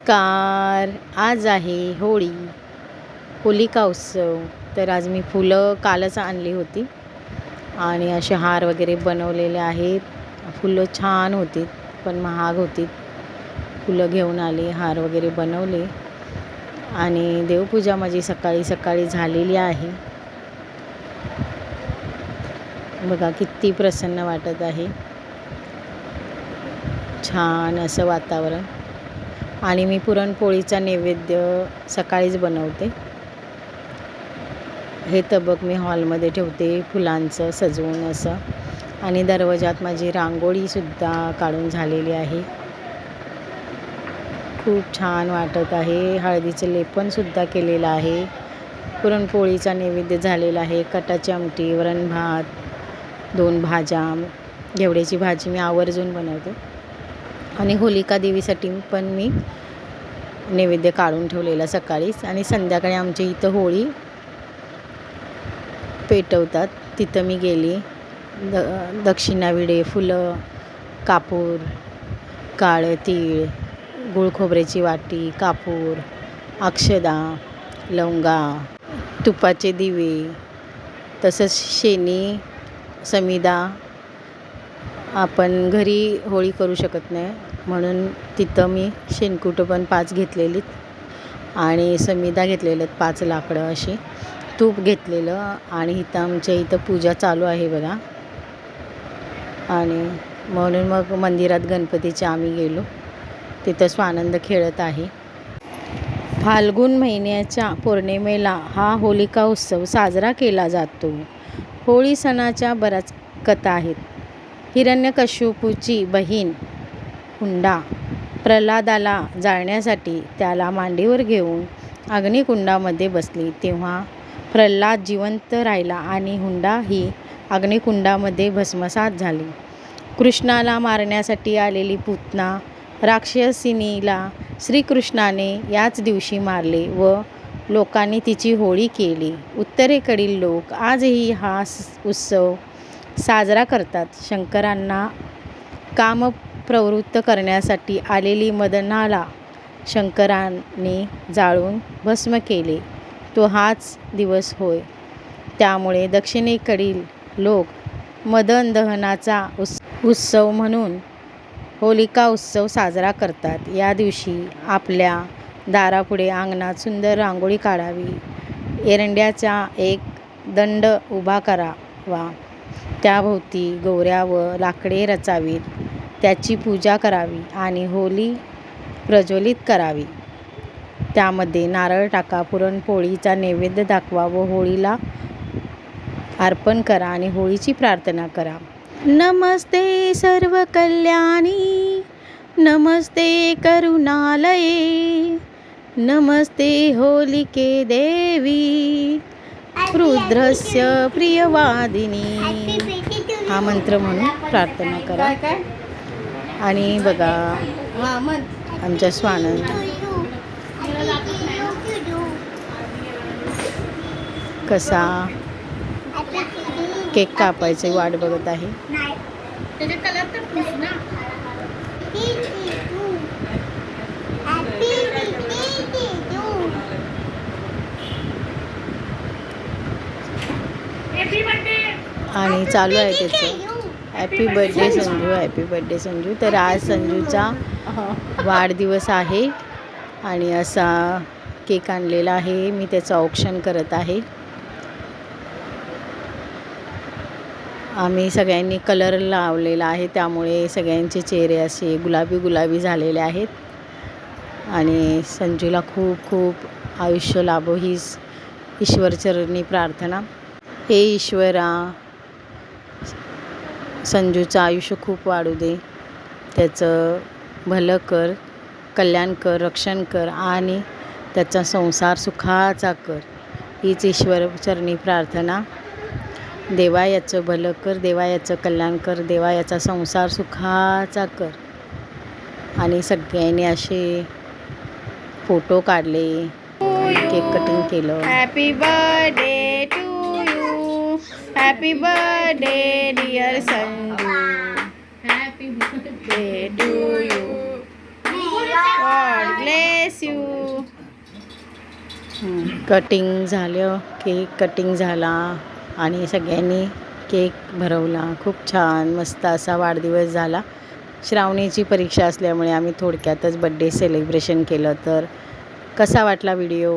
Car आज आहे होळी. होलिका उत्सव. तर आज मी फुलं कालच आणली होती. आणि असे हार वगैरे बनवलेले आहेत. फुलं छान होती पण महाग होती. फुलं घेऊन आले हार वगैरे बनवले. आणि देवपूजा माझी सकाळी सकाळी झालेली आहे. बघा किती प्रसन्न वाटत आहे. छान असं वातावरण. आणि मी पुरणपोळीचा नैवेद्य सकाळीच बनवते. हे तबक मी हॉलमध्ये ठेवते फुलांचं सजवून असं. आणि दरवाजात माझी रांगोळीसुद्धा काढून झालेली आहे. खूप छान वाटत आहे. हळदीचं लेपनसुद्धा केलेलं आहे. पुरणपोळीचा नैवेद्य झालेला आहे. कटाची आमटी वरण भात दोन भाज्या घेवड्याची भाजी मी आवर्जून बनवते. आणि होलिका देवीसाठी पण मी नैवेद्य काढून ठेवलेला सकाळीच. आणि संध्याकाळी आमच्या इथं होळी पेटवतात. तिथं मी गेली. द दक्षिणा विडे फुलं कापूर काळं तीळ गुळ खोबऱ्याची वाटी कापूर अक्षदा लवंगा तुपाचे दिवे तसंच शेणी समिदा आपण घरी होळी करू शकत नाही. म्हणून तिथं मी शेणकुटं पण पाच घेतलेलीत आणि समिदा घेतलेल्यात पाच लाकडं अशी तूप घेतलेलं आणि इथं आमच्या इथं पूजा चालू आहे बघा. आणि म्हणून मग मंदिरात गणपतीच्या आम्ही गेलो. तिथं स्वानंद खेळत आहे. फाल्गुन महिन्याच्या पौर्णिमेला हा होलिका उत्सव साजरा केला जातो. होळी सणाच्या बऱ्याच कथा आहेत. हिरण्यकश्यपूची बहीण हुंडा प्रल्हादाला जाळण्यासाठी त्याला मांडीवर घेऊन अग्निकुंडामध्ये बसली. तेव्हा प्रल्हाद जिवंत राहिला आणि हुंडा ही अग्निकुंडामध्ये भस्मसात झाली. कृष्णाला मारण्यासाठी आलेली पुतना राक्षसिनीला श्रीकृष्णाने याच दिवशी मारले व लोकांनी तिची होळी केली. उत्तरेकडील लोक आजही हा स- उत्सव साजरा करतात. शंकरांना काम प्रवृत्त करण्यासाठी आलेली मदनाला शंकराने जाळून भस्म केले. तो हाच दिवस होय. त्यामुळे दक्षिणेकडील लोक मदन दहनाचा उस उत्सव म्हणून होलिका उत्सव साजरा करतात. या दिवशी आपल्या दारापुढे अंगणात सुंदर रांगोळी काढावी. एरंड्याचा एक दंड उभा करावा. त्याभोवती गौऱ्या व लाकडे रचावीत. त्याची पूजा करावी आणि होली प्रज्वलित करावी. त्यामध्ये नारळ टाका पुरणपोळीचा नैवेद्य दाखवा व होळीला अर्पण करा आणि होळीची प्रार्थना करा. नमस्ते सर्व कल्याणी नमस्ते करुणालये नमस्ते होलिके देवी रुद्रस्य प्रियवादिनी. हा मंत्र म्हणून प्रार्थना करा. आणि बघा आमच्या स्वानंद. कसा केक कापायची वाट बघत आहे. आणि चालू आहे त्याचं. Happy birthday Sanju. Happy birthday Sanju. तर आज संजूचा वाढदिवस आहे आणि असा केक आणलेला आहे. मी त्याचं ऑप्शन करत आहे. आम्ही सगळ्यांनी कलर लावलेला आहे. त्यामुळे सगळ्यांचे चेहरे असे गुलाबी गुलाबी झालेले आहेत. आणि संजूला खूप खूप आयुष्य लाभो हीच ईश्वरचरणी प्रार्थना. हे ईश्वरा संजूचं आयुष्य खूप वाढू दे. त्याचं भलं कर कल्याण कर रक्षण कर आणि त्याचा संसार सुखाचा कर. हीच ईश्वरचरणी प्रार्थना. देवा याचं भलं कर देवा याचं कल्याण कर देवा याचा संसार सुखाचा कर. आणि सगळ्यांनी असे फोटो काढले केक कटिंग केलं. Happy birthday happy birthday dear Sanju happy birthday to you God bless you cutting झालं केक कटिंग झाला आणि सगळ्यांनी केक भरवला. खूप छान मस्त असा वाढदिवस झाला. श्रावणीची परीक्षा असल्यामुळे आम्ही थोडक्यातच बड्डे सेलिब्रेशन केलं. तर कसा वाटला व्हिडिओ